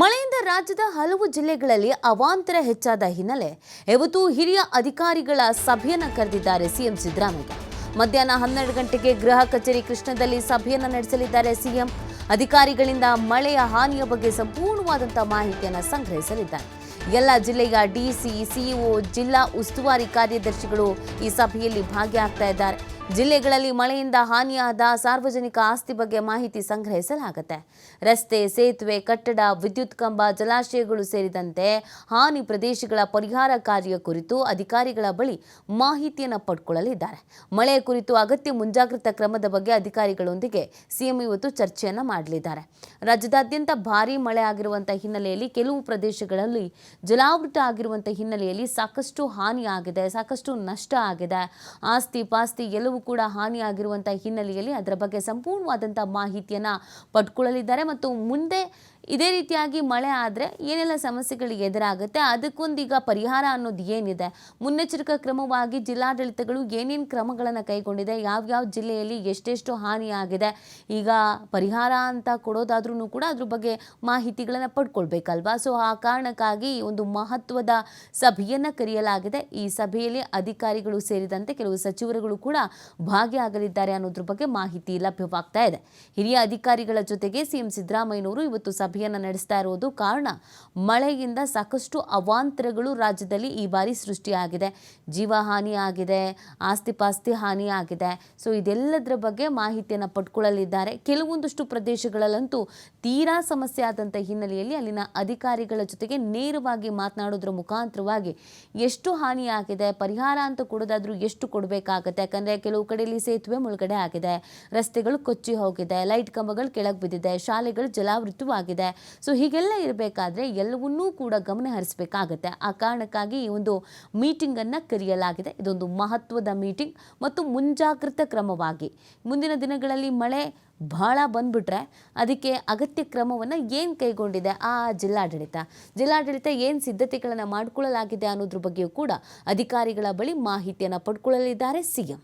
ಮಳೆಯಿಂದ ರಾಜ್ಯದ ಹಲವು ಜಿಲ್ಲೆಗಳಲ್ಲಿ ಅವಾಂತರ ಹೆಚ್ಚಾದ ಹಿನ್ನೆಲೆ ಇವತ್ತು ಹಿರಿಯ ಅಧಿಕಾರಿಗಳ ಸಭೆಯನ್ನು ಕರೆದಿದ್ದಾರೆ ಸಿಎಂ ಸಿದ್ದರಾಮಯ್ಯ. ಮಧ್ಯಾಹ್ನ ಹನ್ನೆರಡು ಗಂಟೆಗೆ ಗೃಹ ಕಚೇರಿ ಕೃಷ್ಣದಲ್ಲಿ ಸಭೆಯನ್ನು ನಡೆಸಲಿದ್ದಾರೆ ಸಿಎಂ. ಅಧಿಕಾರಿಗಳಿಂದ ಮಳೆಯ ಹಾನಿಯ ಬಗ್ಗೆ ಸಂಪೂರ್ಣವಾದಂಥ ಮಾಹಿತಿಯನ್ನು ಸಂಗ್ರಹಿಸಲಿದ್ದಾರೆ. ಎಲ್ಲ ಜಿಲ್ಲೆಯ ಡಿಸಿ, ಸಿಇಒ, ಜಿಲ್ಲಾ ಉಸ್ತುವಾರಿ ಕಾರ್ಯದರ್ಶಿಗಳು ಈ ಸಭೆಯಲ್ಲಿ ಭಾಗಿಯಾಗ್ತಾ ಇದ್ದಾರೆ. ಜಿಲ್ಲೆಗಳಲ್ಲಿ ಮಳೆಯಿಂದ ಹಾನಿಯಾದ ಸಾರ್ವಜನಿಕ ಆಸ್ತಿ ಬಗ್ಗೆ ಮಾಹಿತಿ ಸಂಗ್ರಹಿಸಲಾಗುತ್ತೆ. ರಸ್ತೆ, ಸೇತುವೆ, ಕಟ್ಟಡ, ವಿದ್ಯುತ್ ಕಂಬ, ಜಲಾಶಯಗಳು ಸೇರಿದಂತೆ ಹಾನಿ ಪ್ರದೇಶಗಳ ಪರಿಹಾರ ಕಾರ್ಯ ಕುರಿತು ಅಧಿಕಾರಿಗಳ ಬಳಿ ಮಾಹಿತಿಯನ್ನು ಪಡ್ಕೊಳ್ಳಲಿದ್ದಾರೆ. ಮಳೆ ಕುರಿತು ಅಗತ್ಯ ಮುಂಜಾಗ್ರತಾ ಕ್ರಮದ ಬಗ್ಗೆ ಅಧಿಕಾರಿಗಳೊಂದಿಗೆ ಸಿಎಂ ಇವತ್ತು ಚರ್ಚೆಯನ್ನು ಮಾಡಲಿದ್ದಾರೆ. ರಾಜ್ಯದಾದ್ಯಂತ ಭಾರೀ ಮಳೆ ಆಗಿರುವಂತಹ ಹಿನ್ನೆಲೆಯಲ್ಲಿ ಕೆಲವು ಪ್ರದೇಶಗಳಲ್ಲಿ ಜಲಾವೃತ ಆಗಿರುವಂತಹ ಹಿನ್ನೆಲೆಯಲ್ಲಿ ಸಾಕಷ್ಟು ಹಾನಿಯಾಗಿದೆ ಸಾಕಷ್ಟು ನಷ್ಟ ಆಗಿದೆ. ಆಸ್ತಿ ಪಾಸ್ತಿ ಎಲ್ಲವೂ ಕೂಡ ಹಾನಿಯಾಗಿರುವಂಥ ಹಿನ್ನೆಲೆಯಲ್ಲಿ ಅದರ ಬಗ್ಗೆ ಸಂಪೂರ್ಣವಾದಂಥ ಮಾಹಿತಿಯನ್ನು ಪಡ್ಕೊಳ್ಳಲಿದ್ದಾರೆ. ಮತ್ತು ಮುಂದೆ ಇದೇ ರೀತಿಯಾಗಿ ಮಳೆ ಆದರೆ ಏನೆಲ್ಲ ಸಮಸ್ಯೆಗಳು ಎದುರಾಗುತ್ತೆ ಅದಕ್ಕೊಂದೀಗ ಪರಿಹಾರ ಅನ್ನೋದು ಏನಿದೆ? ಮುನ್ನೆಚ್ಚರಿಕಾ ಕ್ರಮವಾಗಿ ಜಿಲ್ಲಾಡಳಿತಗಳು ಏನೇನು ಕ್ರಮಗಳನ್ನು ಕೈಗೊಂಡಿದೆ, ಯಾವ್ಯಾವ ಜಿಲ್ಲೆಯಲ್ಲಿ ಎಷ್ಟೆಷ್ಟು ಹಾನಿಯಾಗಿದೆ ಈಗ ಪರಿಹಾರ ಅಂತ ಕೊಡೋದಾದ್ರೂ ಕೂಡ ಅದ್ರ ಬಗ್ಗೆ ಮಾಹಿತಿಗಳನ್ನು ಪಡ್ಕೊಳ್ಬೇಕಲ್ವಾ? ಸೊ ಆ ಕಾರಣಕ್ಕಾಗಿ ಒಂದು ಮಹತ್ವದ ಸಭೆಯನ್ನು ಕರೆಯಲಾಗಿದೆ. ಈ ಸಭೆಯಲ್ಲಿ ಅಧಿಕಾರಿಗಳು ಸೇರಿದಂತೆ ಕೆಲವು ಸಚಿವರುಗಳು ಕೂಡ ಭಾಗಿಯಾಗಲಿದ್ದಾರೆ ಅನ್ನೋದ್ರ ಬಗ್ಗೆ ಮಾಹಿತಿ ಲಭ್ಯವಾಗ್ತಾ ಇದೆ. ಹಿರಿಯ ಅಧಿಕಾರಿಗಳ ಜೊತೆಗೆ ಸಿಎಂ ಸಿದ್ದರಾಮಯ್ಯನವರು ಇವತ್ತು ಸಭೆಯನ್ನು ನಡೆಸ್ತಾ ಇರೋದು ಕಾರಣ ಮಳೆಯಿಂದ ಸಾಕಷ್ಟು ಅವಾಂತರಗಳು ರಾಜ್ಯದಲ್ಲಿ ಈ ಬಾರಿ ಸೃಷ್ಟಿಯಾಗಿದೆ. ಜೀವ ಆಗಿದೆ ಆಸ್ತಿ ಪಾಸ್ತಿ ಆಗಿದೆ. ಸೊ ಇದೆಲ್ಲದರ ಬಗ್ಗೆ ಮಾಹಿತಿಯನ್ನು ಪಡ್ಕೊಳ್ಳಲಿದ್ದಾರೆ. ಕೆಲವೊಂದಷ್ಟು ಪ್ರದೇಶಗಳಲ್ಲಂತೂ ತೀರಾ ಸಮಸ್ಯೆ ಆದಂಥ ಹಿನ್ನೆಲೆಯಲ್ಲಿ ಅಲ್ಲಿನ ಅಧಿಕಾರಿಗಳ ಜೊತೆಗೆ ನೇರವಾಗಿ ಮಾತನಾಡೋದ್ರ ಮುಖಾಂತರವಾಗಿ ಎಷ್ಟು ಹಾನಿಯಾಗಿದೆ ಪರಿಹಾರ ಅಂತ ಕೊಡೋದಾದರೂ ಎಷ್ಟು ಕೊಡಬೇಕಾಗುತ್ತೆ? ಯಾಕಂದರೆ ಕೆಲವು ಕಡೆಯಲ್ಲಿ ಸೇತುವೆ ಮುಳುಗಡೆ ಆಗಿದೆ, ರಸ್ತೆಗಳು ಕೊಚ್ಚಿ ಹೋಗಿದೆ, ಲೈಟ್ ಕಂಬಗಳು ಕೆಳಗೆ ಬಿದ್ದಿದೆ, ಶಾಲೆಗಳು ಜಲಾವೃತವಾಗಿದೆ. ಸೊ ಹೀಗೆಲ್ಲ ಇರಬೇಕಾದ್ರೆ ಎಲ್ಲವನ್ನೂ ಕೂಡ ಗಮನ ಹರಿಸಬೇಕಾಗತ್ತೆ. ಆ ಕಾರಣಕ್ಕಾಗಿ ಈ ಒಂದು ಮೀಟಿಂಗನ್ನು ಕರೆಯಲಾಗಿದೆ. ಇದೊಂದು ಮಹತ್ವದ ಮೀಟಿಂಗ್ ಮತ್ತು ಮುಂಜಾಗ್ರತಾ ಕ್ರಮವಾಗಿ. ಮುಂದಿನ ದಿನಗಳಲ್ಲಿ ಮಳೆ ಬಹಳ ಬಂದ್ಬಿಟ್ರೆ ಅದಕ್ಕೆ ಅಗತ್ಯ ಕ್ರಮವನ್ನು ಏನು ಕೈಗೊಂಡಿದೆ ಆ ಜಿಲ್ಲಾಡಳಿತ? ಜಿಲ್ಲಾಡಳಿತ ಏನು ಸಿದ್ಧತೆಗಳನ್ನು ಮಾಡಿಕೊಳ್ಳಲಾಗಿದೆ ಅನ್ನೋದ್ರ ಬಗ್ಗೆಯೂ ಕೂಡ ಅಧಿಕಾರಿಗಳ ಬಳಿ ಮಾಹಿತಿಯನ್ನು ಪಡ್ಕೊಳ್ಳಲಿದ್ದಾರೆ ಸಿಎಂ.